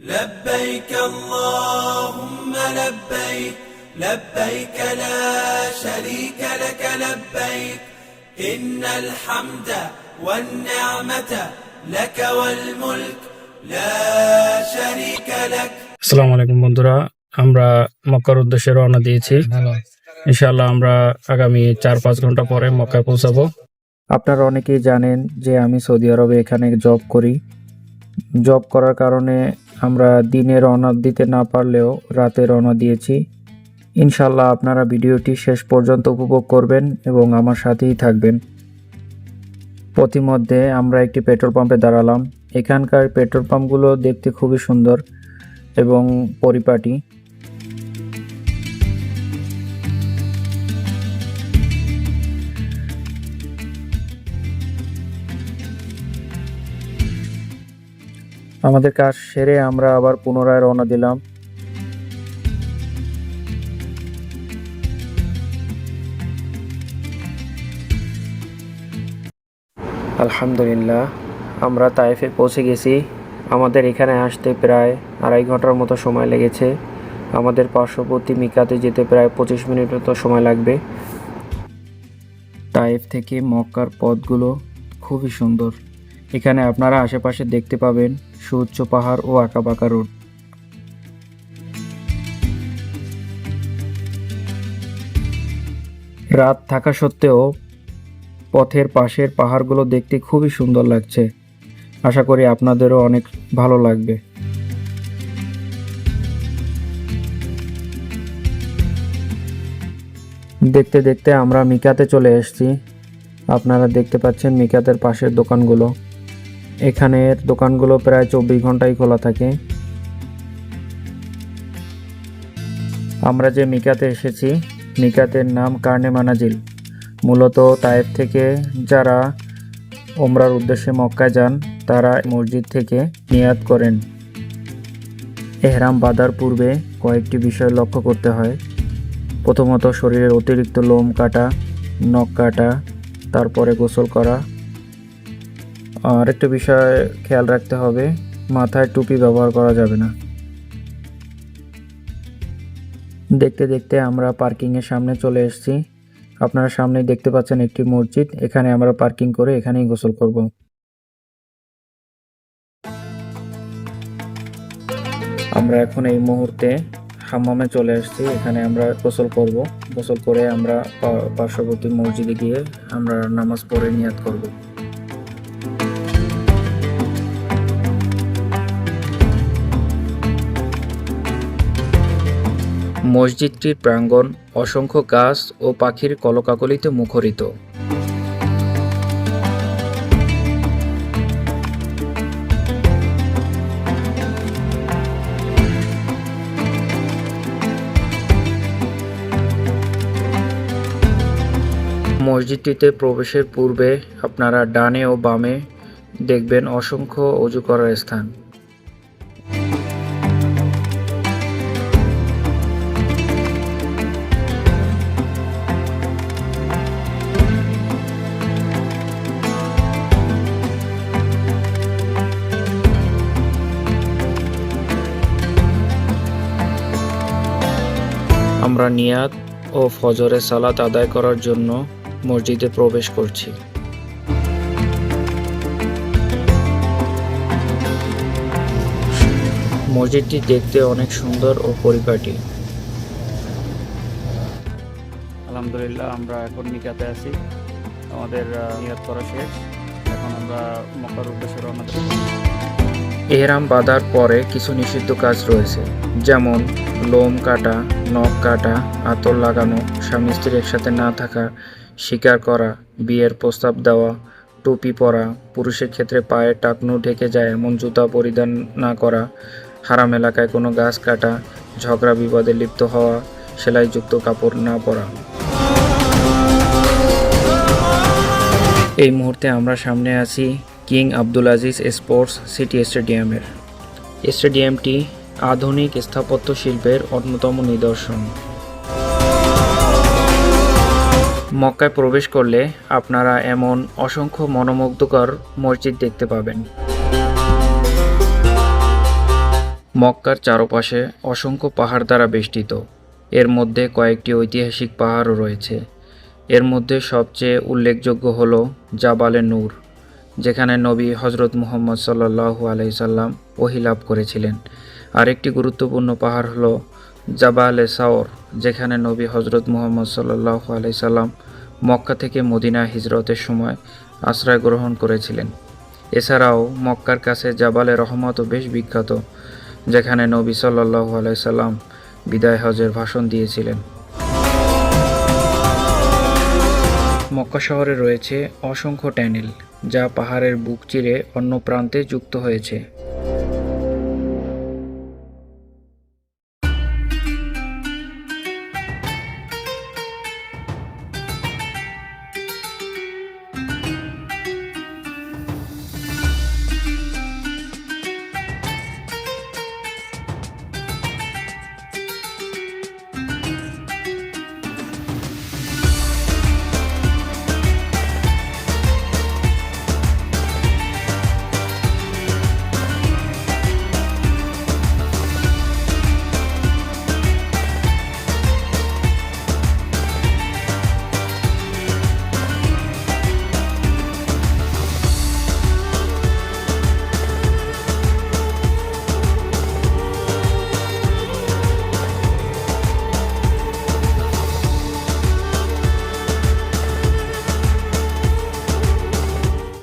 لبيك اللهم لبيك لبيك لا شريك لك لبيك إن الحمد والنعمة لك والملك لا شريك لك আসসালামু আলাইকুম বন্ধুরা আমরা মক্কার উদ্দেশ্যে রওনা দিয়েছি ইনশাআল্লাহ আমরা আগামী চার পাঁচ ঘন্টা পরে মক্কায় পৌঁছাবো আপনারা অনেকেই জানেন যে আমি সৌদি আরবে এখানে জব করি জব করার কারণে আমরা দিনে রওনা দিতে না পারলেও রাতে রওনা দিয়েছি। ইনশাল্লাহ আপনারা ভিডিওটি শেষ পর্যন্ত উপভোগ করবেন এবং আমার সাথেই থাকবেন। পথিমধ্যে আমরা একটি পেট্রোল পাম্পে দাঁড়ালাম। এখানকার পেট্রোল পাম্পগুলো দেখতে খুবই সুন্দর এবং পরিপাটি। আমাদের কাজ সেরে আমরা আবার পুনরায় রওনা দিলাম। আলহামদুলিল্লাহ, আমরা তাইফে পৌঁছে গেছি। আমাদের এখানে আসতে প্রায় আড়াই ঘণ্টার মতো সময় লেগেছে। আমাদের পার্শ্ববর্তী মিকাতে যেতে প্রায় পঁচিশ মিনিট মতো সময় লাগবে। তাইফ থেকে মক্কার পথগুলো খুবই সুন্দর। এখানে আপনারা আশেপাশে দেখতে পাবেন সুউচ্চ পাহাড় ও আঁকাবাঁকা রোড। রাত থাকা সত্ত্বেও পথের পাশের পাহাড়গুলো দেখতে খুবই সুন্দর লাগছে। আশা করি আপনাদেরও অনেক ভালো লাগবে। দেখতে দেখতে আমরা মিকাতে চলে এসেছি। আপনারা দেখতে পাচ্ছেন মিকাতের পাশের দোকানগুলো। এখানের দোকানগুলো প্রায় চব্বিশ ঘন্টাই খোলা থাকে। আমরা যে মিকাতে এসেছি, মিকাতের নাম কার্নে মানাজিল। মূলত তায়েফ থেকে যারা ওমরার উদ্দেশ্যে মক্কায় যান, তারা মসজিদ থেকে নিয়াত করেন। এহরাম বাঁধার পূর্বে কয়েকটি বিষয় লক্ষ্য করতে হয়। প্রথমত শরীরের অতিরিক্ত লোম কাটা, নখ কাটা, তারপরে গোসল করা আর একটা বিষয় খেয়াল রাখতে হবে, মাথায় টুপি ব্যবহার করা যাবে না। দেখতে দেখতে আমরা পার্কিংয়ের সামনে চলে এসেছি। আপনারা সামনে দেখতে পাচ্ছেন একটি মসজিদ, এখানে আমরা পার্কিং করে এখানেই গোসল করব। আমরা এখন এই মুহূর্তে হাম্মামে চলে এসেছি, এখানে আমরা গোসল করব। গোসল করে আমরা পার্শ্ববর্তী মসজিদে গিয়ে আমরা নামাজ পড়ে নিয়াত করব। মসজিদটির প্রাঙ্গণ অসংখ্য গাছ ও পাখির কলকাকলিতে মুখরিত। মসজিদটিতে প্রবেশের পূর্বে আপনারা ডানে ও বামে দেখবেন অসংখ্য অজু করার স্থান। আমরা নিয়াত ও ফজরের সালাত আদায় করার জন্য মসজিদে প্রবেশ করছি। মসজিদটি দেখতে অনেক সুন্দর ও পরিপাটি। আলহামদুলিল্লাহ, আমরা এখন নিকাতে আছি। আমাদের নিয়াত করা শেষ। এখন আমরা মক্কার উদ্দেশ্যে রওনা এহরাম বাঁধার পরে কিছু নিষিদ্ধ কাজ রয়েছে, যেমন লোম কাটা, নখ কাটা, আতর লাগানো, স্বামী স্ত্রী একসাথে না থাকা, শিকার করা, বিয়ের প্রস্তাব দেওয়া, টুপি পরা, পুরুষের ক্ষেত্রে পায়ে টাকনু ঢেকে যায় এমন জুতা পরিধান না করা, হারাম এলাকায় কোনো গাছ কাটা, ঝগড়া বিবাদে লিপ্ত হওয়া, সেলাইযুক্ত কাপড় না পরা। এই মুহূর্তে আমরা সামনে আছি king Abdul Aziz sports city স্টেডিয়ামের। স্টেডিয়ামটি আধুনিক স্থাপত্য শিল্পের অন্যতম নিদর্শন। মক্কায় প্রবেশ করলে আপনারা এমন অসংখ্য মনোমুগ্ধকর মসজিদ দেখতে পাবেন। মক্কার চারপাশে অসংখ্য পাহাড় দ্বারা বেষ্টিত। এর মধ্যে কয়েকটি ঐতিহাসিক পাহাড়ও রয়েছে। এর মধ্যে সবচেয়ে উল্লেখযোগ্য হল জাবালে নূর। যেখানে নবী হজরত মুহম্মদ সাল্লাহু আলাইসাল্লাম ওহিলাভ করেছিলেন। আরেকটি গুরুত্বপূর্ণ পাহাড় হলো জাবালে সাওর, যেখানে নবী হজরত মুহম্মদ সাল্লাহু আলাইসাল্লাম মক্কা থেকে মদিনা হিজরতের সময় আশ্রয় গ্রহণ করেছিলেন। এছাড়াও মক্কার কাছে জাবালে রহমতও বেশ বিখ্যাত, যেখানে নবী সাল্লাহু আলাইসাল্লাম বিদায় হজের ভাষণ দিয়েছিলেন। মক্কা শহরে রয়েছে অসংখ্য ট্যানেল যা পাহাড়ের বুক চিরে অন্য প্রান্তে যুক্ত হয়েছে।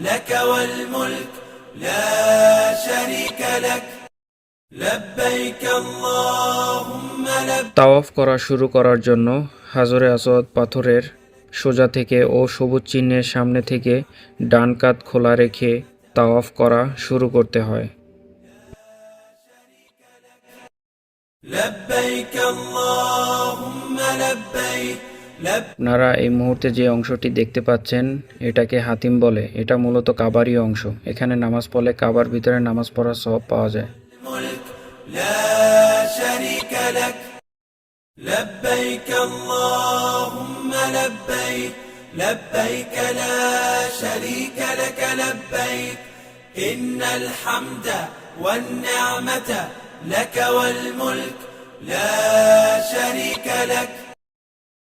لك والملك لا شريك لك لبيك اللهم لبيك তাওয়াফ করা শুরু করার জন্য হাজরে আসওয়াদ পাথরের সোজা থেকে ও সবুজ চিহ্নের সামনে থেকে ডান কাত খোলা রেখে তাওয়াফ করা শুরু করতে হয় لبيك اللهم لبيك لبيك আপনারা এই মুহূর্তে যে অংশটি দেখতে পাচ্ছেন এটাকে হাতিম বলে এটা মূলত কাবারই অংশ এখানে নামাজ পড়লে কাবার ভিতরে নামাজ পড়ার সব পাওয়া যায় الملك لا شريك لك لبيك اللهم لبيك لبيك لا شريك لك لبيك إن الحمد والنعمة لك والملك لا شريك لك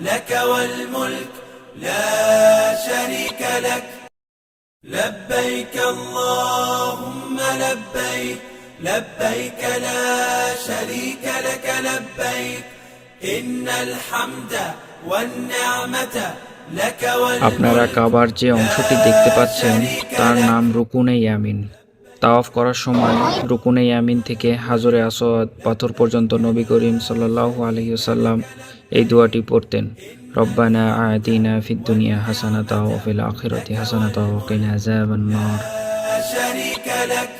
لك والملك لا شريك لك لبيك اللهم لبيك لبيك لا شريك لك لبيك إن الحمد والنعمة لك আপনারা والملك কাবার যে অংশটি দেখতে পাচ্ছেন তার নাম রুকুনে ইয়ামিন তাওয়াফ করার সময় রুকুনে ইয়ামিন থেকে হাজরে আসওয়াদ পাথর পর্যন্ত নবী করিম সাল্লাল্লাহু আলাইহি ওয়াসাল্লাম এই দোয়াটি পড়তেন রব্বানা আতিনা ফিদ দুনিয়া হাসানাতা ওয়া ফিল আখিরাতি হাসানাতা ওয়া কিনা আযাবান নার لا شريك لك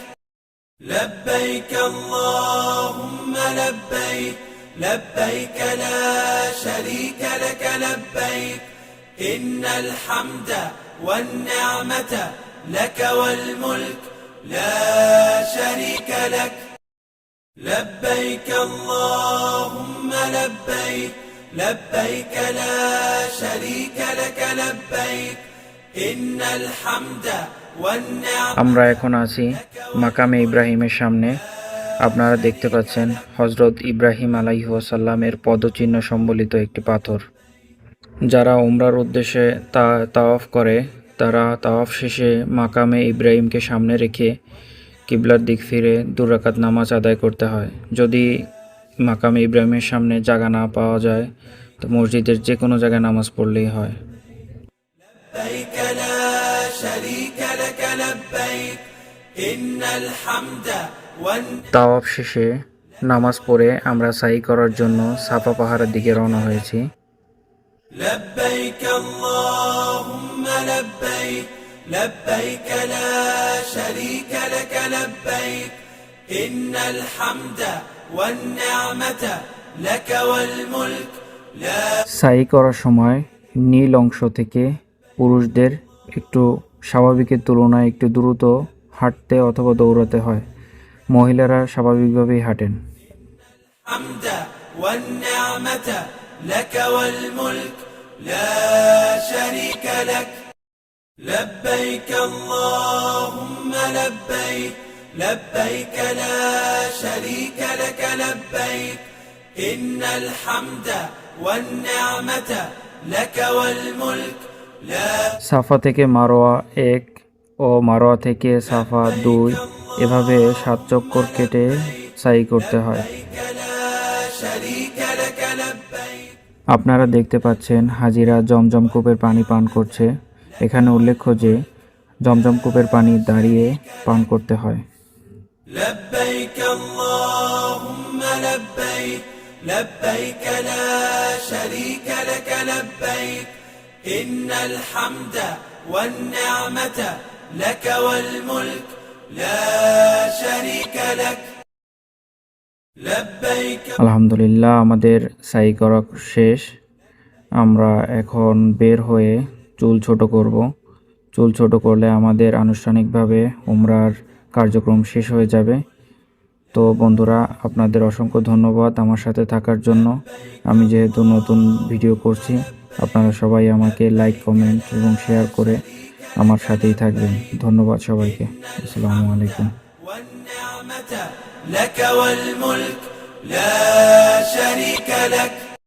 لبيك اللهم لبيك لبيك لا شريك لك لبيك إن الحمد والنعمة لك والملك لا شريك لك لبيك اللهم لبيك لبيك لا شريك لك لبيك إن الحمد والنعمة আমরা এখন আছি মাকামে ইব্রাহিমের সামনে আপনারা দেখতে পাচ্ছেন হজরত ইব্রাহিম আলাইহাসাল্লামের পদচিহ্ন সম্বলিত একটি পাথর যারা উমরার উদ্দেশ্যে তা তাওয়াফ করে তারা তাওয়াফ শেষে মাকামে ইব্রাহিমকে সামনে রেখে কিবলার দিক ফিরে দুরাকাত নামাজ আদায় করতে হয় যদি মাকাম ইব্রাহিমের সামনে জায়গা না পাওয়া যায় তো মসজিদের যে কোনো জায়গায় নামাজ পড়লেই হয় لبيك لا شريك لك لبيك إن الحمد والنعمة তাওয়াফ শেষে নামাজ পড়ে আমরা সাই করার জন্য সাফা পাহাড়ের দিকে রওনা হয়েছি لبيك اللهم لبيك لبيك لا شريك لك لبيك إن الحمد والنعمة لك والملك لا সাই করার সময় নীল অংশ থেকে পুরুষদের একটু স্বাভাবিকের তুলনায় একটু দ্রুত হাঁটতে অথবা দৌড়াতে হয় মহিলারা স্বাভাবিকভাবেই হাঁটেন الحمد والنعمة لك والملك لا شريك لك لبيك اللهم لبيك لبيك لا شريك لك لبيك إن الحمد والنعمة لك والملك لا সাফা থেকে মারোয়া এক ও মারোয়া থেকে সাফা দুই এভাবে সাত চক্কর কেটে সাই করতে হয় لا شريك لك لبيك আপনারা দেখতে পাচ্ছেন হাজিরা জমজম কূপের পানি পান করছে এখানে উল্লেখ্য যে জমজম কূপের পানি দাঁড়িয়ে পান করতে হয় لبيك اللهم لبيك لبيك لا شريك لك لبيك إن الحمد والنعمة لك والملك لا شريك لك لبيك আলহামদুলিল্লাহ আমাদের সাই করা শেষ আমরা এখন বের হয়ে চুল ছোট করব চুল ছোট করলে আমাদের আনুষ্ঠানিকভাবে উমরার কার্যক্রম শেষ হয়ে যাবে তো বন্ধুরা আপনাদের অসংখ্য ধন্যবাদ আমার সাথে থাকার জন্য আমি যেহেতু নতুন ভিডিও করছি আপনারা সবাই আমাকে লাইক কমেন্ট এবং শেয়ার করে আমার সাথেই থাকবেন ধন্যবাদ সবাইকে আসসালামু আলাইকুম والنعمة لك والملك لا شريك لك